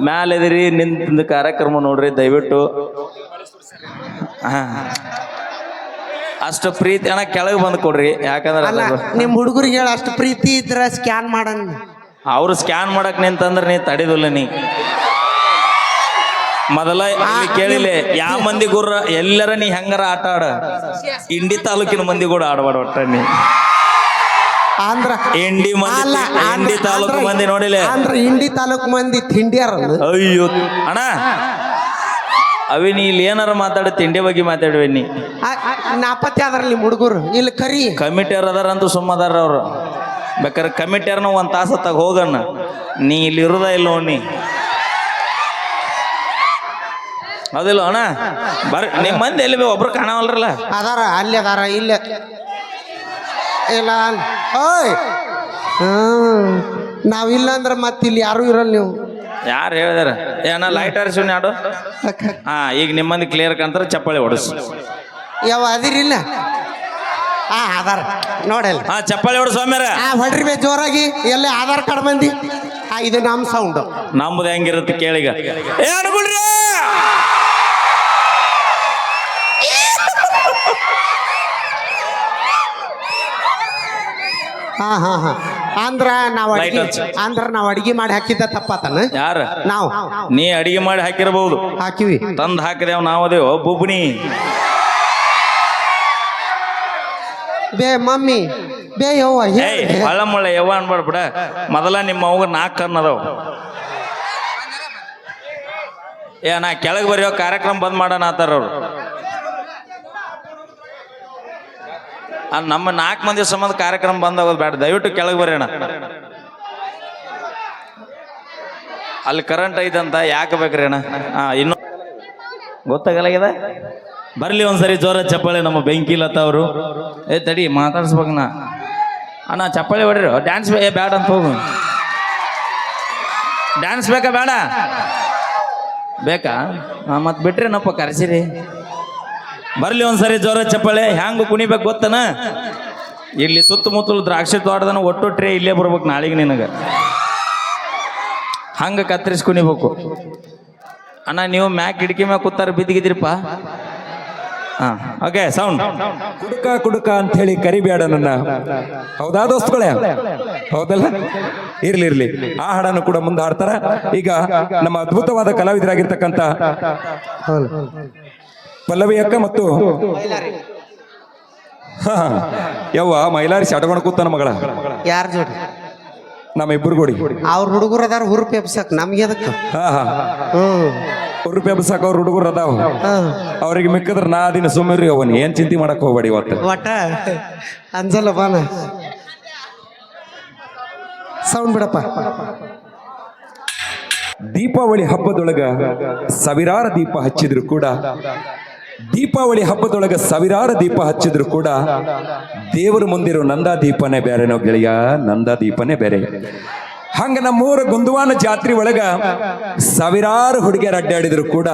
ಮ್ಯಾಲಿದಿರಿ ನಿಂತ ಕಾರ್ಯಕ್ರಮ ನೋಡ್ರಿ ದಯವಿಟ್ಟು. ಅಷ್ಟು ಪ್ರೀತಿ ಅಣ್ಣ ಕೆಳಗೆ ಬಂದು ಕೊಡ್ರಿ ಯಾಕಂದ್ರೆ ನಿಮ್ ಹುಡುಗರಿಗೆ ಹೇಳ ಅಷ್ಟು ಪ್ರೀತಿ ಇದ್ರ ಸ್ಕ್ಯಾನ್ ಮಾಡನ್ ಅವ್ರು ಸ್ಕ್ಯಾನ್ ಮಾಡಕ್ ನಿಂತಂದ್ರೆ ನೀ ತಡಿದಿಲ್ಲ ನೀ. ಮೊದಲ ಕೇಳಿಲೆ ಯಾವ ಮಂದಿ ಗುರ್ರ ಎಲ್ಲರ ನೀ ಹೆಂಗಾರ ಆಟ ಆಡ? ಇಂಡಿ ತಾಲೂಕಿನ ಮಂದಿ ಕೂಡ ಆಡಬೇಡ ಒಟ್ಟ ನೀ. ಅಂದ್ರ ಇಂಡಿ ಮಂದಿ ಅಲ್ಲ, ಇಂಡಿ ಅಂದ್ರ- ತಾಲೂಕು ಅಂದ್ರ- ಮಂದಿ ನೋಡಿಲೆ. ಅಂದ್ರ ಇಂಡಿ ತಾಲೂಕು ಮಂದಿ ತಿಂಡಿಯಾರ ಅಯ್ಯೋ ಅಣ್ಣ. ಅವಿ ನೀ ಇಲ್ಲಿ ಏನಾರ ಮಾತಾಡ ತಿಂಡಿ ಬಗ್ಗೆ ಮಾತಾಡುವೆ ನೀ ನಾಪತ್ತೆ ಆದ್ರ ನಿಮ್ ಹುಡುಗರು. ಇಲ್ಲಿ ಕರಿ. ಕಮಿಟಿಯರ್ ಅದಾರಂತೂ ಸುಮ್ಮದಾರ ಅವ್ರು. ಬೇಕಾದ್ರೆ ಕಮಿಟಿಯರ್ನ ಒಂದು ತಾಸ ತಗ ಹೋಗಣ್ಣ. ನೀ ಇಲ್ಲಿ ಇರುದ ಇಲ್ಲ ನೀ ಹೌದಿಲ್ಲ ಅಣ್ಣ? ಬರ್ ನಿಮ್ಮ ಮಂದಿ ಎಲ್ಲಿ ಬೇ ಒಬ್ರು ಕಾಣವಲ್ರಲ್ಲ? ಅದಾರ ಅಲ್ಲಿ ಅದಾರ ಇಲ್ಲ. ಇಲ್ಲ ಓಯ್. ನಾವ್ ನಾವಿಲ್ಲ ಅಂದ್ರೆ ಮತ್ತೆ ಇಲ್ಲಿ ಯಾರು ಇರಲ್ಲ ನೀವು. ಯಾರು ಹೇಳಿದಾರ? ಏನ ಲೈಟ್ ಹರಿಸಿವ್ನಿ ನಾಡು ಹಾ ಈಗ ನಿಮ್ಮ ಕ್ಲಿಯರ್ ಕಾಣ್ತಾರ ಚಪ್ಪಾಳಿ ಹೊಡಸು. ಯಾವ ಅದಿರಿಲ್ಲ ಹಾ ಆಧಾರ್. ನೋಡಲ್ಲ. ಹಾ ಚಪ್ಪಾಳಿ ಹೊಡ ಸ್ವಾಮ್ಯಾರ. ಹಾ ಹೊಡ್ರಿ ಬೇ ಜೋರಾಗಿ. ಎಲ್ಲ ಆಧಾರ್ ಕಾರ್ಡ್ ಬಂದಿ ಹಾ ಇದು ನಮ್ಮ ಸೌಂಡ್ ನಮ್ಮದು ಹೆಂಗಿರುತ್ತೆ ಕೇಳಿಗ. ಏ ಅನ್ಕೊಳ್ರಿ ಹಾ ಹಾ ಹಾ. ಅಂದ್ರ ನಾವ್ Light ಅಡಿಗೆ ಹಚ್ಚು. ಅಂದ್ರ ನಾವ್ ಅಡಿಗೆ ಮಾಡಿ ಹಾಕಿದ್ದ ತಪ್ಪಾತನ? ಯಾರ? ನಾವು. ನೀ ಅಡಿಗೆ ಮಾಡಿ ಹಾಕಿರಬಹುದು ಹಾಕಿವಿ. ತಂದ್ ಹಾಕಿದೇವ್ ನಾವದೇವ್ ಬುಬ್ನಿ. ಬೇ ಮಮ್ಮಿ. ಬೇ ಯವ್ವ ಏಯ್ ಹೇಳಿ. ಹಳ್ಳ ಮಳ್ಳ ಯವ್ವ ಅನ್ಬೇಡ ಬಿಡ ಮೊದಲ ನಿಮ್ಮ ಅವ್ಗ ನಾಲ್ಕು ಕಣ್ಣು ಅದಾವ. ಏ ನಾ ಕೆಳಗೆ ಬರೆಯೋ ಕಾರ್ಯಕ್ರಮ ಬಂದ್ ಮಾಡೋಣ ಆತಾರ ಅವ್ರು. ನಮ್ಮ ನಾಲ್ಕು ಮಂದಿ ಸಂಬಂಧ ಕಾರ್ಯಕ್ರಮ ಬಂದಾಗ ಬೇಡ. ದಯವಿಟ್ಟು ಕೆಳಗೆ ಬರೋಣ. ಅಲ್ಲಿ ಕರೆಂಟ್ ಐತಂತ ಯಾಕೆ ಬೇಕ್ರಿ ಅಣ್ಣ? ಹಾ ಇನ್ನು ಗೊತ್ತಾಗಲಾಗ್ಯದ ಬರ್ಲಿ ಒಂದ್ಸರಿ ಜೋರ ಚಪ್ಪಾಳೆ ನಮ್ಮ ಬೆಂಕಿ ಲತ ಅವರು. ಏ, ತಡಿ, ಮಾತಾಡ್ಸ್ಬೇಕು ನಾ. ಅಣ್ಣ, ಚಪ್ಪಾಳೆ ಹೊಡ್ರಿ. ಡ್ಯಾನ್ಸ್ ಏ, ಬೇಡ ಅಂತ ಹೋಗು. ಡ್ಯಾನ್ಸ್ ಬೇಕಾ ಬೇಡ? ಬೇಕಾ? ಮತ್ತೆ ಬಿಟ್ರೇನಪ್ಪ, ಕರೆಸಿರಿ. ಬರ್ಲಿ ಒಂದ್ಸರಿ ಜೋರ ಚಪ್ಪಾಳೆ ಹ್ಯಾಂಗ ಕುಣಿಬೇಕು ಗೊತ್ತನ? ಇಲ್ಲಿ ಸುತ್ತಮುತ್ತಲು ದ್ರಾಕ್ಷಿ ತೋಟದನ ಒಟ್ಟು ಟ್ರೇ ಇಲ್ಲೇ ಬರ್ಬೇಕು ನಾಳೆಗೆ ನಿನಗೆ. ಹಂಗ ಕತ್ತರಿಸಿ ಕುಣಿಬೇಕು. ಅಣ್ಣ ನೀವು ಮ್ಯಾಕ್ ಕಿಟಕಿ ಮ್ಯಾಗ ಕೂತಾರ ಬಿದ್ದಿಗಿದ್ರಿಪ್ಪ ಹಾಂ ಓಕೆ ಸೌಂಡ್ ಕುಡುಕ ಕುಡುಕ ಅಂತ ಹೇಳಿ ಕರಿಬೇಡ ನನ್ನ. ಹೌದಾ ದೋಸ್ತುಗಳೇ? ಹೌದಲ್ಲ? ಇರ್ಲಿ ಇರ್ಲಿ. ಆ ಹಾಡನ್ನು ಕೂಡ ಮುಂದೆ ಹಾಡ್ತಾರ. ಈಗ ನಮ್ಮ ಅದ್ಭುತವಾದ ಕಲಾವಿದರಾಗಿರ್ತಕ್ಕಂಥ ಪಲ್ಲವಿ ಅಕ್ಕ ಮತ್ತು ಹಾ, ಯವ್ವ ಮೈಲಾರಿ ಶಟಗೊಂಡು ಕೂತಾನ ಮಗಳ. ಯಾರ ಜೋಡಿ? ನಮ್ಮ ಇಬ್ಬರು ಕೂಡಿ. ಅವ್ರ ಹುಡುಗರು ಅದಾರ ಹುರುಪಿ ಎಬ್ಸಕ್. ನಮ್ಗೆ ಅದಕ್ಕ ಹಾ ಹಾ. ಹ್ಮ್. ರೂಪಾಯಿ ಬಸಾಕ ಅವ್ರ ಹುಡುಗರು ಅದಾವ. ಅವ್ರಿಗೆ ಮಿಕ್ಕದ್ರ ನಾ ದಿನ ಸುಮ್ಮರಿ ಅವನ್ ಏನ್ ಚಿಂತೆ ಮಾಡಕ್ ಹೋಗ್ಬೇಡಿ ಇವತ್ತು. ಒಟ್ಟ? ಅಂಜಲ್ಲ ಬಾನ ಸೌಂಡ್ ಬಿಡಪ್ಪ. ದೀಪಾವಳಿ ಹಬ್ಬದೊಳಗ ಸಾವಿರಾರು ದೀಪ ಹಚ್ಚಿದ್ರು ಕೂಡ. ದೀಪಾವಳಿ ಹಬ್ಬದೊಳಗೆ ಸಾವಿರಾರು ದೀಪ ಹಚ್ಚಿದ್ರು ಕೂಡ ದೇವರ ಮುಂದಿರೋ ನಂದಾ ದೀಪನೇ ಬೇರೆನೋ ಗೆಳೆಯ, ನಂದಾ ದೀಪನೇ ಬೇರೆ. ಹಂಗ ನಮ್ಮೂರ ಗುಂದವಾನ ಜಾತ್ರೆ ಒಳಗ ಸಾವಿರಾರು ಹುಡುಗಿಯರು ಅಡ್ಡಾಡಿದ್ರು ಕೂಡ,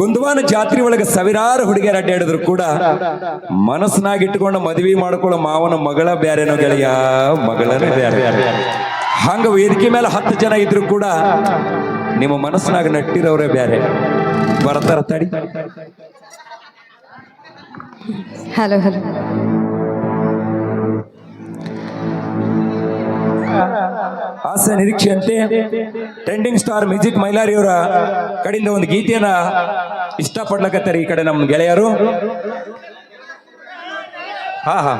ಗುಂದವಾನ ಜಾತ್ರೆ ಒಳಗ ಸಾವಿರಾರು ಹುಡುಗಿಯರು ಅಡ್ಡಾಡಿದ್ರು ಕೂಡ ಮನಸ್ಸಿನಾಗ ಇಟ್ಕೊಂಡು ಮದುವೆ ಮಾಡ್ಕೊಳ್ಳೋ ಮಾವನ ಮಗಳ ಬ್ಯಾರೇನೋ ಗೆಳೆಯ, ಮಗಳನೇ ಬೇರೆ. ಹಂಗ ವೇದಿಕೆ ಮೇಲೆ ಹತ್ತು ಜನ ಇದ್ರು ಕೂಡ ನಿಮ್ಮ ಮನಸ್ಸಿನಾಗ ನಟ್ಟಿರೋರೇ ಬ್ಯಾರೆ ಬರ್ತಾರ ತಡಿ. ಹಲೋ ಹಲೋ ಆಸೆ ನಿರೀಕ್ಷೆಯಂತೆ ಟ್ರೆಂಡಿಂಗ್ ಸ್ಟಾರ್ ಮ್ಯೂಸಿಕ್ ಮೈಲಾರಿಯವರ ಕಡೆಯಿಂದ ಒಂದು ಗೀತೆಯನ್ನ ಇಷ್ಟಪಡ್ಲಕತ್ತಾರೆ ಈ ಕಡೆ ನಮ್ಮ ಗೆಳೆಯರು. ಹಾ ಹಾ.